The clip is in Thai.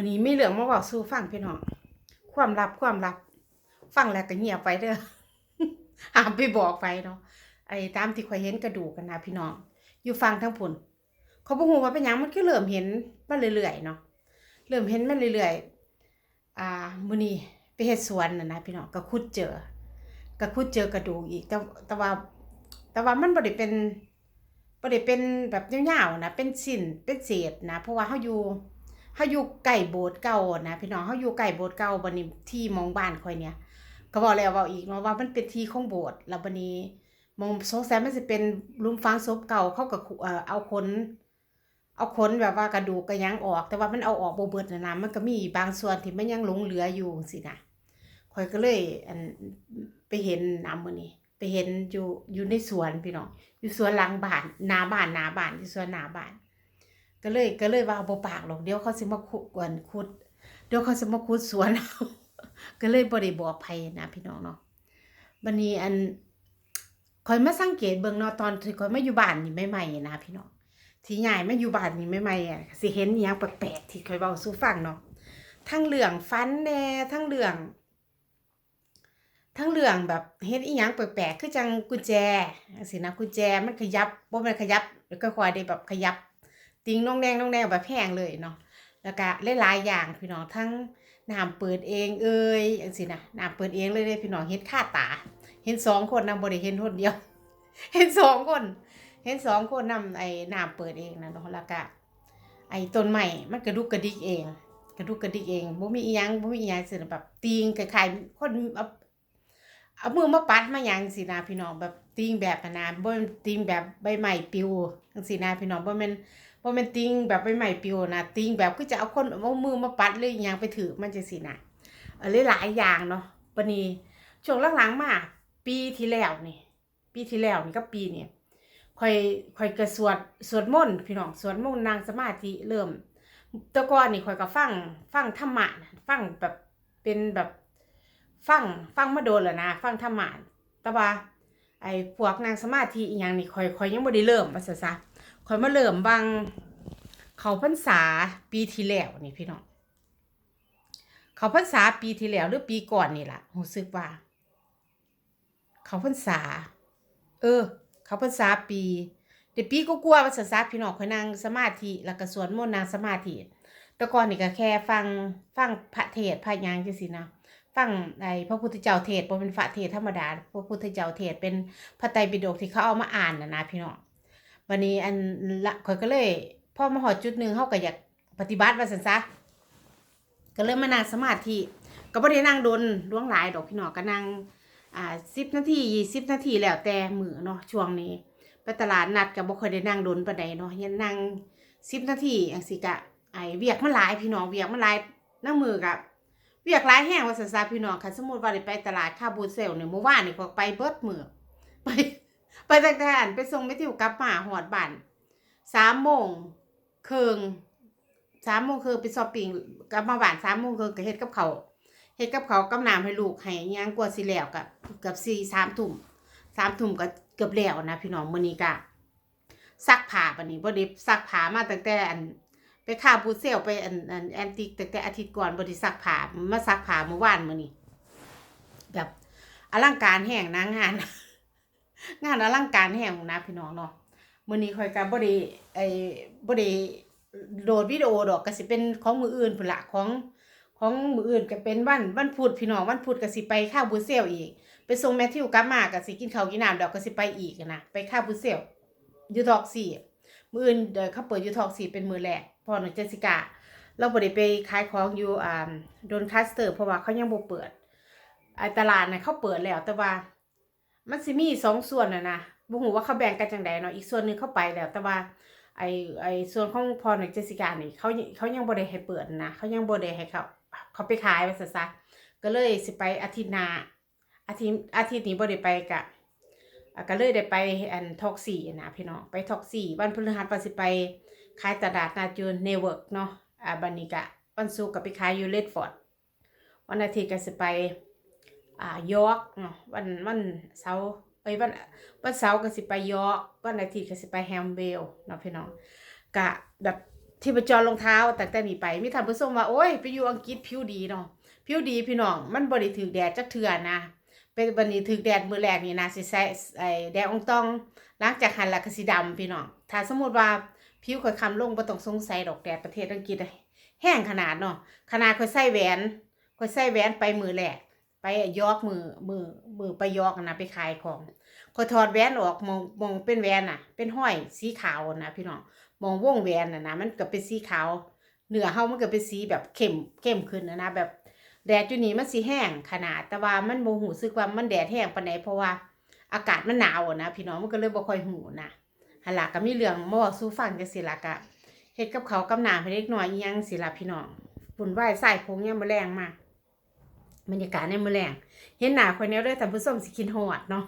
วันนี้มีเรื่องมาบอกสู่ฟังพี่น้อง ความลับความลับ ฟังแล้วก็เงียบไปเด้อห้ามไปบอกไปเนาะ ไอ้ตามที่ข่อยเห็นกระดูกกันนะพี่น้อง อยู่ฟังทั้งผลเขาบ่ฮู้ว่าเป็นยังมันคือเริ่มเห็นมาเรื่อยๆเนาะ เริ่มเห็นมันเรื่อยๆ อ่ามื้อนี้ไปเฮ็ดสวนน่ะนะพี่น้องก็ขุดเจอก็ขุดเจอกระดูกอีก แต่แต่ว่า แต่ว่ามันบ่ได้เป็นบ่ได้เป็นแบบยาวๆนะ เป็นสิ้นเป็นเศษนะ เพราะว่าเฮาอยู่ เฮาอยู่ใกล้โบสถ์เก่านะพี่น้องเฮาอยู่ใกล้โบสถ์เก่าบันี้ที่มองบ้านข่อยเนี่ย ก็บอกแล้วว้าอีกเนาะว่ามันเป็นที่ของโบสถ์แล้วบัดนี้มองสงสัยมันสิเป็นลุมฝังศพเก่าเขาก็ขุเออเอาคนเอาคนแบบว่ากระดูกกระยังออก แต่ว่ามันเอาออกโบเบิดนะนะมันก็มีบางส่วนที่มันยังหลงเหลืออยู่สินะข่อยก็เลยอันไปเห็นนำมื้อนี้ไปเห็นอยู่อยู่ในสวนพี่น้องอยู่สวนหลังบ้านนาบ้านนาบ้านอยู่สวนน้าบ้าน ก็เลยก็เลยว่าบ่ปากหรอกเดี๋ยวเขาสิมาขุดกวนขุด เดี๋ยวเขาสิมาขุดสวนเอาก็เลยบ่ได้บอกไผนะพี่น้องเนาะบัดนี้อันข่อยมาสังเกตเบิ่งเนาะตอนที่ข่อยมาอยู่บ้านนี่ใหม่ๆนะพี่น้องที่ย้ายมาอยู่บ้านนี่ใหม่ๆอะสิเห็นอีหยังแปลกๆที่ข่อยเว้าสู่ฟังเนาะทั้งเรื่องฟันแน่ทั้งเรื่องทั้งเรื่องแบบเฮ็ดอีหยังแปลกๆคือจังกุญแจจังซี่นะกุญแจมันขยับบ่แม่นขยับแล้วก็คอยได้แบบขยับ ติงน้องแดงน้องแดงแบบแพงเลยเนาะแล้วก็หลายๆอย่างพี่น้องทั้งน้ำเปิดเองเอ่ยจังซี่นะน้ำเปิดเองเลยเด้พี่น้องเฮ็ดค่าตา เห็นสองคนนำบ่ได้เห็นคนเดียว เห็นสองคน เห็นสองคนนำไอ้น้ำเปิดเองนะเนาะแล้วก็ไอ้ต้นไม้มันกระดุกกระดิกเอง กระดุกกระดิกเองบ่มีอีหยังบ่มีอีหยังสิแบบติงคล้ายๆคนเอาเอามือมาปัดมาหยังสินะพี่น้องแบบติงแบบอะนะบ่แม่นติงแบบใบไม้ปลิวจังซี่นะพี่น้องบ่แม่น บ่แม่นติงแบบไปใบไม้ปลิวนะติงแบบคือจะเอาคนเอามือมาปัดเลยอีหยังไปถือมันจังซี่นะเออหลายๆอย่างเนาะบัดนี้ช่วงหลังๆมาปีที่แล้วนี่ปีที่แล้วนี่กับปีนี้ค่อยคอยก็สวดสวดมนต์พี่น้องสวดมนต์นั่งสมาธิเริ่มต่ก่อนนี่ข่อยก็ฟังฟังธรรมะฟังแบบเป็นแบบฟังฟังมาโดนแล้วนะฟังธรรมะแต่ว่าไอ้พวกนางสมาธิอีหยังนี่ข่อยข่อยยังบ่ได้เริ่มว่าซะซะ ข่อยมาเริ่มบางเขาพรรษาปีที่แล้วนี่พี่น้องเขาพรรษาปีที่แล้วหรือปีก่อนนี่ล่ะรู้สึกว่า เขาพรรษา เออ เขาพรรษาปีเดี๋ยวปีก็กลัวๆว่าซะซะพี่น้องข่อยนั่งสมาธิแล้วก็สวดมนต์นั่งสมาธิแต่ก่อนนี่ก็แค่ฟังฟังพระเทศพระยังจังซี่นะฟังไอ้พระพุทธเจ้าเทศน์บ่เป็นพระเทศธรรมดาพระพุทธเจ้าเทศเป็นพระไตรปิฎกที่เขาเอามาอ่านน่ะนะพี่น้อง วันนี้อันละข่อยก็เลยพอมาฮอดจุดหนึ่งเฮาก็อยากปฏิบัติว่าซั่นซะก็เลยมมานั่งสมาธิก็บ่ได้นั่งโดนล่วงหลายดอกพี่น้องก็นั่งอ่า10นาที20นาทีแล้วแต่มือเนาะช่วงนี้ ไปตลาดนัดก็บ่ค่อยได้นั่งโดนปานใดเนาะยังนั่ง10นาทีจังซี่ก็ไอเวียกมันหลายพี่น้องเวียกมันหลายนั่งมือกับเวียกหลายแห้งว่าซั่นซะพี่น้องค่ะสมมุติว่าได้ไปตลาดคาบูเซลเนี่ยเมื่อวานนี่ก็ไปเบิดมือไป ไปตั้งแต่อันไปส่งแม่ทิวกลับมาฮอดบ้าน3โมงเครึ่ง3โมงครึ่งไปชอปปิ้งกลับมาบ้าน3โมงครึ่งก็เฮ็ดกับเขาเฮ็ดกับเขากับน้ำให้ลูกให้หยังกว่าสิแล้วก็เกือบ4 3ทุ่ม3ทุ่มก็เกือบแล้วนะพี่น้องมื้อนี้ก็ซักผ้าบัดนี้บ่ได้ซักผ้ามาตั้งแต่อัน ไปค่าบูเซลไปอันอันแอนติกแต่แต่อาทิตย์ก่อนบริษักผ่ามาซักผ่าเมื่อวานมื้อนี้แบบอลังการแห่งนะงาน งานอลังการแห่งนะพี่น้องเนาะมื้อนี้ค่อยก็บ่ได้ไอ้บ่ได้โหลดวิดีโอดอกก็สิเป็นของมืออื่นพุ่นละของของมืออื่นก็เป็นวันวันพุธพี่น้องวันพุธก็สิไปค่าบูเซลอีก ไปส่งแมทธิวกลับมาก็สิกินข้าวกินน้ำดอกก็สิไปอีกนะไปค่าบูเซลอยู่ดอกสี่มืออื่นเดี๋ยวเขาเปิดยูทอกสี่เป็นมือแรกพอหนูเจสิก้าเราบ่ได้ไปขายของอยู่อ่าโดนคัสเตอร์เพราะว่าเขายังบ่เปิดไอ้ตลาดน่ะเขาเปิดแล้วแต่ว่า มันสิมีสองส่วนน่ะนะบ่ฮู้ว่าเขาแบ่งกันจังไดเนาะอีกส่วนหนึงเข้าไปแล้ว แต่ว่าไอ้ไอ้ส่วนของพอหนูเจสิกานี่เขาเขายังบ่ได้ให้เปิดนะเขายังบ่ได้ให้เขาเขาไปขายว่าซะซะก็เลยสิไปอาทิตย์หน้าอาทิตย์อาทิตย์นี้บ่ได้ไปกะก็เลยได้ไปอันทอกสี่นะพี่น้องไปทอกสี่วันพฤหัสวันสิไปขายตลาดนาจูนเนเวิร์กเนาะอ่าบันนี้กะวันศุกร์ก็ไปขายอยู่เลดฟอร์ดวันอาทิตย์ก็สิไป อ่ายอกเนาะวันวันเสาร์เอ้ยวันวันเสาร์ก็สิไปยอกวันอาทิตย์ก็สิไปแฮมเบลเนาะพี่น้องกะแบบที่ประจรรองเท้าแต่แต่นี้ไปมีท่านผู้ชมว่าโอ้ยไปอยู่อังกฤษผิวดีเนาะผิวดีพี่น้องมันบ่ได้ถือแดดจักเทื่อนะเป็นบัดนี้ถือแดดมือแรกนี่นะสิใส่ไอ้แดดองตองหลังจากหันล้วก็สิดำพี่น้องถ้าสมมติว่าผิวค่อยคล้ำลงบ่ต้องสงสัยดอกแดดประเทศอังกฤษแห้งขนาดเนาะขนาดค่อยใส่แหวนค่อยใส่แหวนไปมือแรก ไปยอกมือมือมือไปยอกนะไปขายของค่อถอดแหวนออกมองมองเป็นแหวนน่ะ เป็นห้อยสีขาวนะพี่น้องมองวงแหวนน่ะนะมันก็เป็นสีขาวเนื้อเฮามันก็เป็นสีแบบเข้มเข้มขึ้นนะนะแบบแดดอยู่นี่มันสีแห้งขนาดแต่ว่ามันบ่หูสึกว่ามันแดดแห้งปานใดเพราะว่าอากาศมันหนาวนะพี่น้องมันก็เลยบ่ค่อยหูนะหั่นล่ะก็มีเรื่องมาเว้าสู่ฟังจังซี่ล่ะก็เฮ็ดกับเขากับน้ำให้เด็กน้อยยังสิละพี่น้องบุญไหว้ใส่พงยามมื้อแรงมา บรรยากาศในมือแรงเห็นหนาคนแนวเด้วยแต่ผู้ชมสิคินหอดเนาะ